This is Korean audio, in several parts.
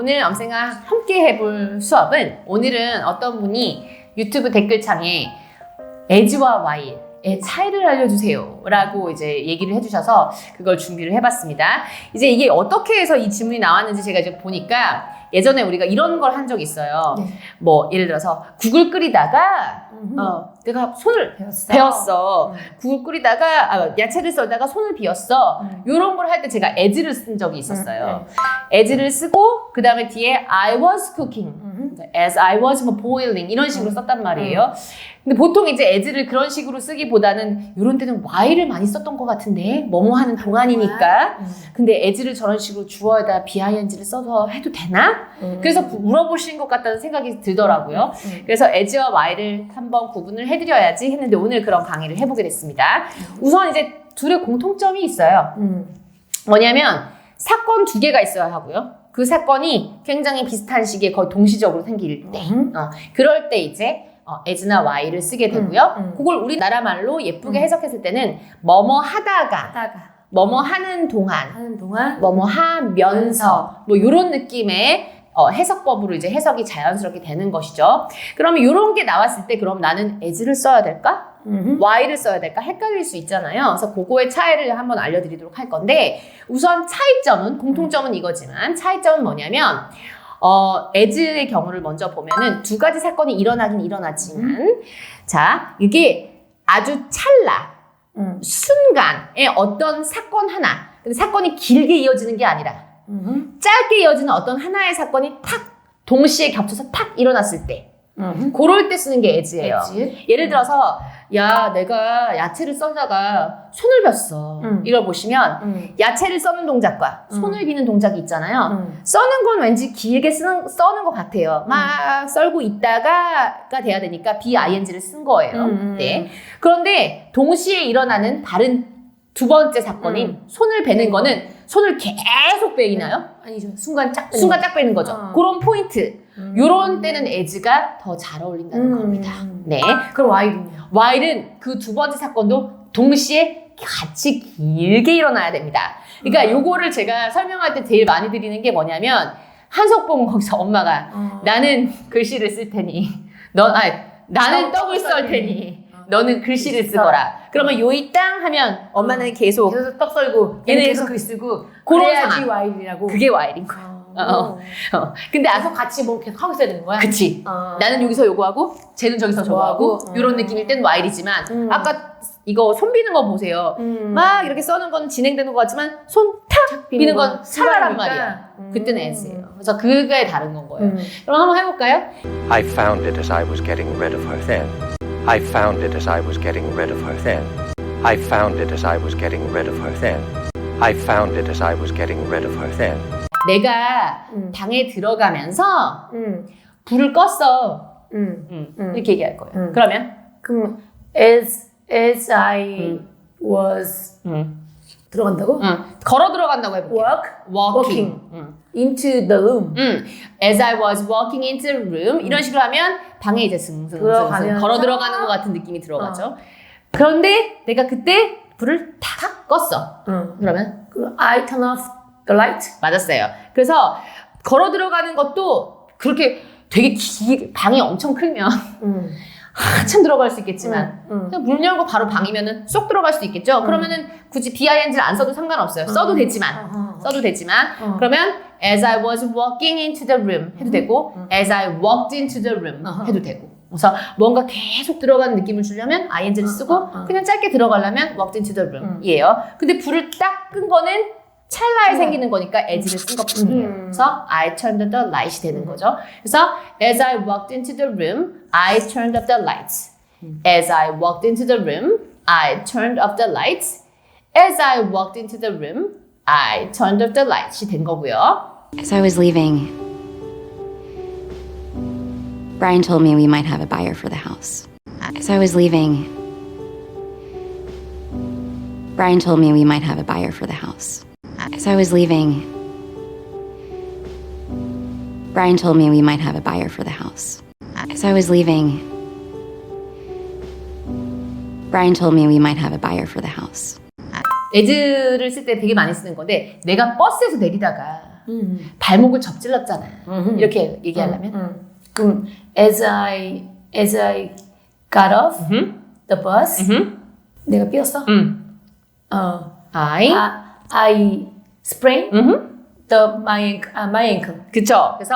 오늘 엄생아 함께 해볼 수업은 오늘은 어떤 분이 유튜브 댓글창에 에즈와 Y의 차이를 알려주세요 라고 이제 얘기를 해주셔서 그걸 준비를 해봤습니다. 이제 이게 어떻게 해서 이 질문이 나왔는지 제가 이제 보니까 예전에 우리가 이런 걸 한 적이 있어요. 네. 뭐 예를 들어서 국을 끓이다가 음. 어, 내가 손을 배웠어. 베었어. 음. 국을 끓이다가 아, 야채를 썰다가 손을 비었어. 음. 요런 걸 할 때 제가 as를 쓴 적이 있었어요. 네. as를 쓰고 그 다음에 뒤에 I was cooking, 음. As I was 뭐 boiling 이런 식으로 썼단 말이에요. 근데 보통 이제 as를 그런 식으로 쓰기보다는 이런 때는 y를 많이 썼던 것 같은데 뭐뭐 하는 동안이니까. 음. 근데 as를 저런 식으로 주어에다 bing를 써서 해도 되나? 음. 그래서 부- 물어보신 것 같다는 생각이 들더라고요. 음. 그래서 as와 y를 한번 구분을 해드려야지 했는데 오늘 그런 강의를 해보게 됐습니다. 우선 이제 둘의 공통점이 있어요. 음. 뭐냐면 사건 두 개가 있어야 하고요. 그 사건이 굉장히 비슷한 시기에 거의 동시적으로 생길 때, 음. 어, 그럴 때 이제 어, as나 y를 쓰게 되고요. 음, 음. 그걸 우리나라 말로 예쁘게 음. 해석했을 때는 뭐뭐 하다가, 하다가 뭐뭐 하는 동안, 하는 동안 뭐뭐 하면서 뭐 이런 느낌의 어, 해석법으로 이제 해석이 자연스럽게 되는 것이죠. 그러면 이런 게 나왔을 때 그럼 나는 as를 써야 될까? 음. y를 써야 될까? 헷갈릴 수 있잖아요. 그래서 그거의 차이를 한번 알려드리도록 할 건데 우선 차이점은 공통점은 이거지만 차이점은 뭐냐면 어, as의 경우를 먼저 보면은 두 가지 사건이 일어나긴 일어났지만 자 이게 아주 찰나 음. 순간에 어떤 사건 하나 근데 사건이 길게 이어지는 게 아니라 음. 짧게 이어지는 어떤 하나의 사건이 탁 동시에 겹쳐서 탁 일어났을 때 음. 그럴 때 쓰는 게 as예요. 엣지. 예를 들어서 야 내가 야채를 썰다가 손을 뱄어 음. 이걸 보시면 음. 야채를 써는 동작과 음. 손을 비는 동작이 있잖아요 음. 써는 건 왠지 길게 쓰는, 써는 것 같아요 막 썰고 있다가가 돼야 되니까 bing를 쓴 거예요 음. 네. 그런데 동시에 일어나는 다른 두 번째 사건인 음. 손을 베는 거는 손을 계속 베이나요? 아니죠. 순간 짝. 순간 딱 베는 거죠 어. 그런 포인트 음. 요런 때는 as가 더 잘 어울린다는 음. 겁니다 네. 그럼 Y는요? Y는 그두 번째 사건도 동시에 같이 길게 일어나야 됩니다. 그러니까 음. 요거를 제가 설명할 때 제일 많이 드리는 게 뭐냐면 한석봉 거기서 엄마가 어. 나는 글씨를 쓸 테니 넌 아니 나는 어, 떡을 썰썰 테니 어. 너는 글씨를 글씨 쓰거라. 그러면 요이 땅 하면 엄마는 계속 계속 떡 썰고 얘는 얘는 계속 글 쓰고 그래야지 상황. Y이라고. 그게 Y인 거야. 어. 어. 어. 근데 아 계속 같이 뭐 계속 하고 있어야 되는 거야? 그치. 어. 나는 여기서 요거하고 쟤는 저기서 저거하고 저거하고, 이런 음. 느낌일 땐 Y이지만 음. 아까 이거 손 비는 거 보세요. 음. 막 이렇게 써는 건 진행되는 것 같지만 손탁 비는 건 찰나란. 말이야. 음. 그때는 S예요. 그래서 그게 다른 건 거예요. 음. 그럼 한번 해볼까요? I found it as I was getting rid of her then. I found it as I was getting rid of her then. I found it as I was getting rid of her then. I found it as I was getting rid of her then. 내가 음. 방에 들어가면서 음. 불을 껐어. 음. 음, 음. 이렇게 얘기할 거예요. 음. 그러면 그럼 as as I 음. was 음. 들어간다고? 응. 걸어 들어간다고 해볼게요. Walk Walking. 응. into the room. 음, as I was walking into the room 이런 식으로 하면 방에 이제 승승승 들어가면서 걸어 들어가는 것 같은 느낌이 들어가죠. 그런데 내가 그때 불을 탁 껐어. 응. 그러면 그 I turn off the light. 맞았어요. 그래서 걸어 들어가는 것도 그렇게 되게 기, 방이 엄청 크면 응. 한참 들어갈 수 있겠지만 응. 그냥 문 열고 바로 방이면은 쏙 들어갈 수도 있겠죠. 그러면은 굳이 bing를 안 써도 상관없어요. 써도 되지만 어허. 써도 되지만 어. 그러면 as I was walking into the room 해도 되고 as I walked into the room. 해도 되고 그래서 뭔가 계속 들어가는 느낌을 주려면 ing를 쓰고. 그냥 짧게 들어가려면 walked into the room 이에요 근데 불을 딱 끈 거는 찰나에 생기는 거니까 as를 쓴 것뿐이에요 음. 그래서 I turned up the light이 되는 거죠 그래서 as I walked into the room I turned up the lights as I walked into the room I turned up the lights as I walked into the room I turned up the lights이 된 거고요. As I was leaving, Brian told me we might have a buyer for the house. As I was leaving, Brian told me we might have a buyer for the house. As I was leaving, Brian told me we might have a buyer for the house. As I was leaving, Brian told me we might have a buyer for the house. as를 쓸 때 되게 많이 쓰는 건데 내가 버스에서 내리다가 음. 발목을 접질렀잖아. 음. 이렇게 얘기하려면 음. 그럼 as I as I got off 음. the bus 음. 내가 삐었어. 음. 어. I I, I sprained 음. the my ankle, uh, my ankle. 그쵸. 그래서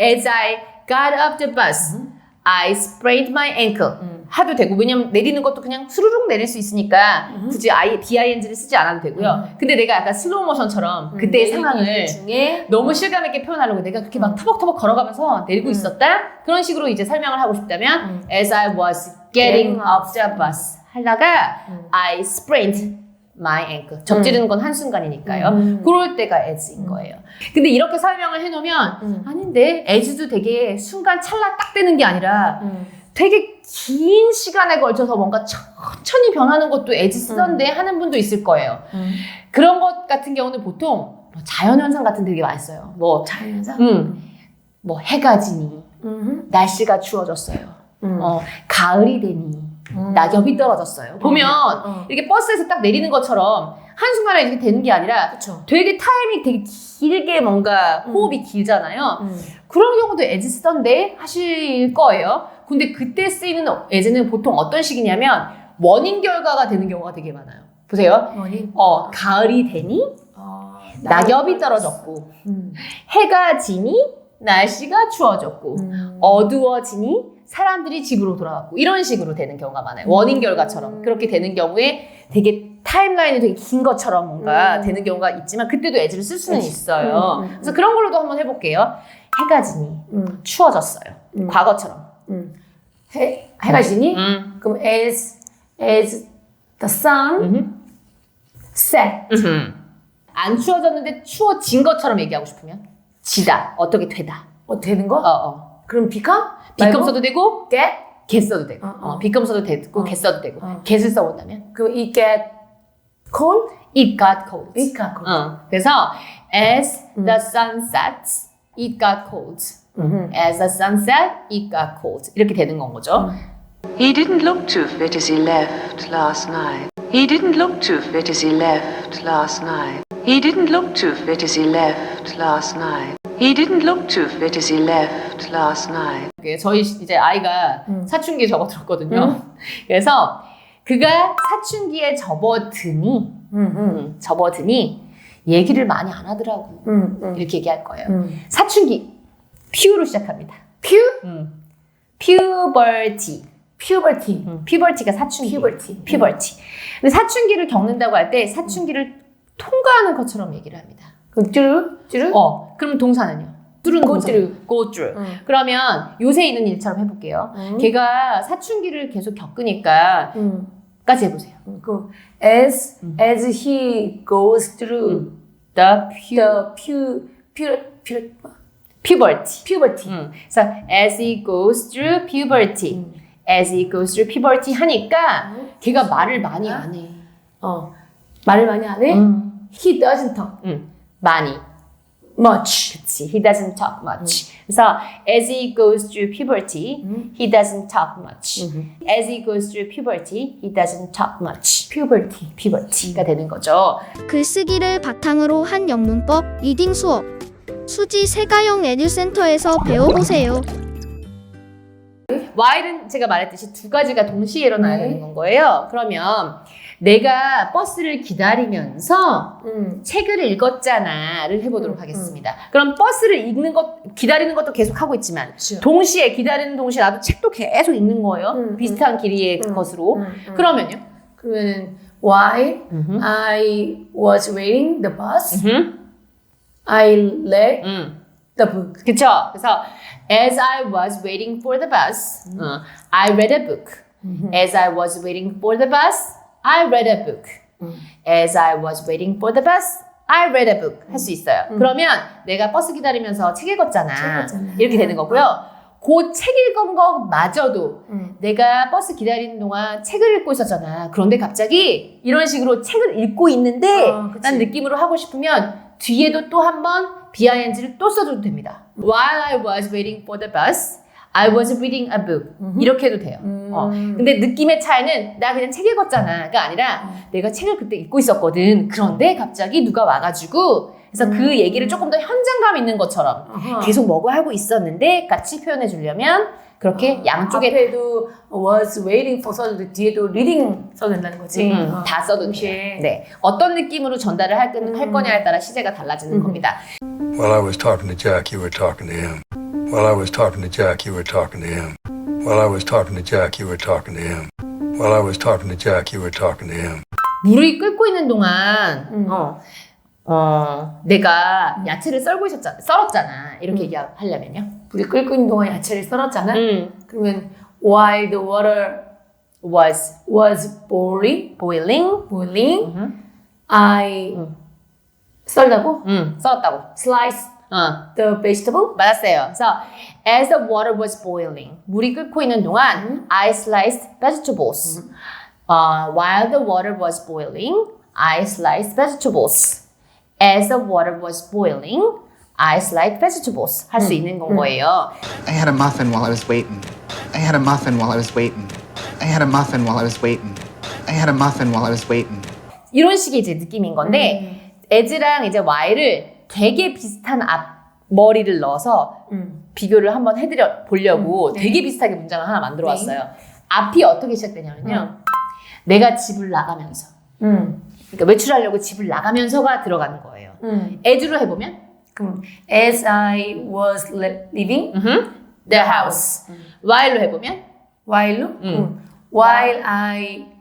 as I got off the bus, I sprained my ankle. 하도 되고 왜냐면 내리는 것도 그냥 수르륵 내릴 수 있으니까 굳이 I, D-I-N-G를 쓰지 않아도 되고요. 근데 내가 약간 슬로우 모션처럼 그때의 상황을 중에 너무 실감 있게 표현하려고 내가 그렇게 막 터벅터벅 걸어가면서 내리고 있었다? 그런 식으로 이제 설명을 하고 싶다면 as I was getting off the bus 하다가 I sprained my ankle. 접지르는 건 한순간이니까요. 음. 그럴 때가 as인 거예요. 근데 이렇게 설명을 해놓으면 음. 아닌데 as도 되게 순간 찰나 딱 되는 게 아니라 음. 되게 긴 시간에 걸쳐서 뭔가 천천히 변하는 것도 as 쓰던데 하는 분도 있을 거예요. 음. 그런 것 같은 경우는 보통 뭐 자연현상 같은 데 되게 많이 써요. 뭐, 자연사. 음, 뭐 해가 지니, 음. 날씨가 추워졌어요. 음. 어, 가을이 되니, 음. 낙엽이 떨어졌어요. 보면 어. 이렇게 버스에서 딱 내리는 것처럼 한순간에 이렇게 되는 게 아니라 그렇죠. 되게 타임이 되게 길게 뭔가 호흡이 길잖아요. 음. 그런 경우도 에즈 쓰던데 하실 거예요. 근데 그때 쓰이는 에즈는 보통 어떤 식이냐면 원인 결과가 되는 경우가 되게 많아요. 보세요. 뭐니? 어, 가을이 되니 어, 낙엽이 떨어졌고 음. 해가 지니 날씨가 추워졌고 음. 어두워지니 사람들이 집으로 돌아갔고 이런 식으로 되는 경우가 많아요. 원인 결과처럼 그렇게 되는 경우에 되게 타임라인이 되게 긴 것처럼 뭔가 음. 되는 경우가 있지만 그때도 에즈를 쓸 수는 그치. 있어요. 음, 음, 그래서 그런 걸로도 한번 해볼게요. 해가 지니 음. 추워졌어요. 음. 과거처럼. 음. 해 해가 지니? 음. 그럼 as as the sun set. 안 추워졌는데 추워진 것처럼 얘기하고 싶으면 지다 어떻게 되다. 어 되는 거? 어 어. 그럼 become? 비컴 써도 되고 get? get 써도 되고 어, 어. 어, 비컴 써도 되고 어. get 써도 되고 어. get을 써본다면 그럼 it get cold? it got cold. It got cold. 어, 그래서 as the sun sets, it got cold. 음. As the sun set, it got cold. 이렇게 되는 건 거죠. He didn't look too fit as he left last night. He didn't look too fit as he left last night. He didn't look too fit as he left last night. He didn't look too fit as he left last night. 그게 저희 이제 아이가 음. 사춘기에 접어들었거든요. 그래서 그가 사춘기에 접어드니, 음. 음. 음, 접어드니 얘기를 많이 안 하더라고. 음. 음. 이렇게 얘기할 거예요. 음. 사춘기 퓨로 시작합니다. 퓨? 음. puberty. puberty. 음, puberty가 사춘기. puberty. puberty. 근데 사춘기를 겪는다고 할 때 사춘기를 통과하는 것처럼 얘기를 합니다. 그럼 쭈르? 쭈르? 어, 그럼 동사는요? through. go through. 음. 그러면 요새 있는 일처럼 해볼게요. 음. 걔가 사춘기를 계속 겪으니까 음. 까지 해보세요. 음. 그럼 as as he goes through The pu- the pu pu pu puberty. puberty. 음. 그래서 as he goes through puberty. 음. as he goes through puberty 하니까 걔가 말을 많이 안 해. 어. 말을 많이 안 해? 음. He doesn't talk 음. 많이. much. 그치. He doesn't talk much. 그래서 as he goes through puberty, he doesn't talk much. As he goes through puberty, he doesn't talk much. puberty, puberty가 되는 거죠. 글쓰기를 바탕으로 한 영문법 리딩 수업 수지 세가영 에듀센터에서 배워보세요. while은 제가 말했듯이 두 가지가 동시에 일어나야 네. 되는 건 거예요. 그러면 내가 버스를 기다리면서 음. 책을 읽었잖아를 해보도록 음, 하겠습니다. 그럼 버스를 읽는 것, 기다리는 것도 계속 하고 있지만 그쵸. 동시에 기다리는 동시에 나도 책도 계속 읽는 거예요. 음, 비슷한 길이의 음, 것으로. 음, 음. 그러면요? 그러면은 while 음흠. I was waiting the bus, 음흠. I read 음. the book. 그쵸? 그래서 as I was waiting for the bus, 어, I read a book. As I was waiting for the bus, I read a book. As I was waiting for the bus, I read a book. 할 수 있어요. 그러면 내가 버스 기다리면서 책 읽었잖아. 책 읽었잖아. 이렇게 되는 거고요. 그 책 읽은 거마저도 음. 내가 버스 기다리는 동안 책을 읽고 있었잖아. 그런데 갑자기 이런 식으로 책을 읽고 있는데 어, 그치. 난 느낌으로 하고 싶으면 뒤에도 또 한 번 BING를 또 써줘도 됩니다. While I was waiting for the bus, I was reading a book. 이렇게 해도 돼요. 어. 근데 느낌의 차이는 나 그냥 책 읽었잖아가 아니라 내가 책을 그때 읽고 있었거든. 그런데 갑자기 누가 와가지고 그래서 그 얘기를 조금 더 현장감 있는 것처럼 어허. 계속 뭐고 하고 있었는데 같이 표현해 주려면 그렇게 양쪽에 앞에도 was waiting for 써도 뒤에도 reading 써도 된다는 거지. 음, 어. 다 써도 동시에. 돼요. 네. 어떤 느낌으로 전달을 할, 건- 할 거냐에 따라 시제가 달라지는 음. 겁니다. While I was talking to Jack, you were talking to him. While I was talking to Jack, you were talking to him. While I was talking to Jack, you were talking to him. While I was talking to Jack, you were talking to him. 물이 끓고 있는 동안 음. 어, 어, 내가 야채를 썰고 있었잖아. 썰었잖아. 이렇게 얘기하려면요. 불이 끓고 있는 동안 야채를 썰었잖아. 음. 그러면 while the water was was boiling, boiling. boiling, 음. I 썰다고 음, 썰었다고. slice 어. the vegetable. 맞았어요. 그래서 as the water was boiling, 물이 끓고 있는 동안 I sliced vegetables. 어, while the water was boiling, I sliced vegetables. As the water was boiling, I sliced vegetables. 할 수 있는 건 거예요. I had a muffin while I was waiting. I had a muffin while I was waiting. I had a muffin while I was waiting. I had a muffin while I was waiting. 이런 식의 이제 느낌인 건데 as랑 이제 while을 되게 비슷한 앞 머리를 넣어서 음. 비교를 한번 해드려 보려고 되게 비슷하게 문장을 하나 만들어 왔어요. 앞이 어떻게 시작되냐면요. 내가 집을 나가면서 음. 그러니까 외출하려고 집을 나가면서가 들어가는 거예요. 음. as로 해보면 그럼 as I was li- living the house. while로 해보면 while 음. while I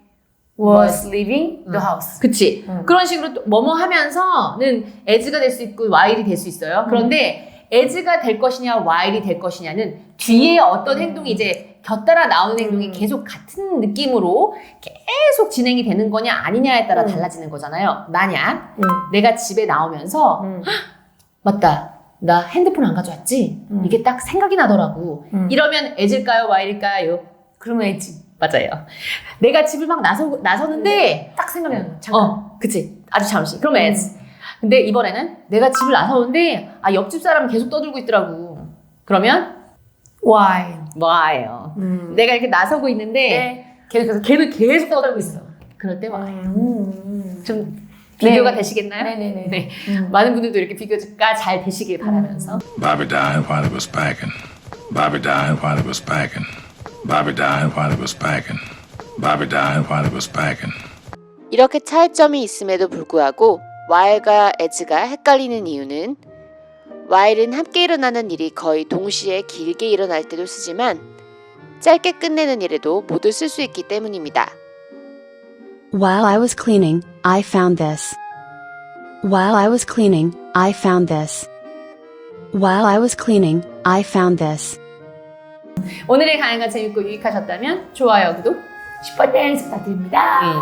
was living the house. 그치. 그런 식으로 또 뭐뭐 하면서는 as가 될 수 있고 while이 될 수 있어요. 그런데 as가 될 것이냐 while이 될 것이냐는 뒤에 어떤 행동이 이제 곁따라 나오는 행동이 계속 같은 느낌으로 계속 진행이 되는 거냐 아니냐에 따라 달라지는 거잖아요. 만약 음. 내가 집에 나오면서 음. "헉, 맞다. 나 핸드폰 안 가져왔지? 이게 딱 생각이 나더라고. 음. 이러면 as일까요? while일까요? 그러면 as. 맞아요. 내가 집을 막 나서, 나서는데 딱 생각이 나는 거야. 잠깐. 어, 그치. 아주 잠시. 그럼 as. 근데 이번에는 내가 집을 나서는데 아 옆집 사람은 계속 떠들고 있더라고. 그러면 while. 뭐예요? 음. 내가 이렇게 나서고 있는데 네. 계속 걔는 계속 떠들고 있어. 그럴 때 와. 음. 좀 비교가 네. 되시겠나요? 네네네. 네. 음. 많은 분들도 이렇게 비교가 잘 되시길 바라면서 Bobby died while he was packing. Bobby died while he was packing. Bobby died while he was packing. Bobby died while he was packing. 이렇게 차이점이 있음에도 불구하고 while과 as가 헷갈리는 이유는 while은 함께 일어나는 일이 거의 동시에 길게 일어날 때도 쓰지만 짧게 끝내는 일에도 모두 쓸 수 있기 때문입니다. While I was cleaning, I found this. While I was cleaning, I found this. While I was cleaning, I found this. 오늘의 강의가 재밌고 유익하셨다면 좋아요, 구독, 슈퍼 땡스 부탁드립니다. 음,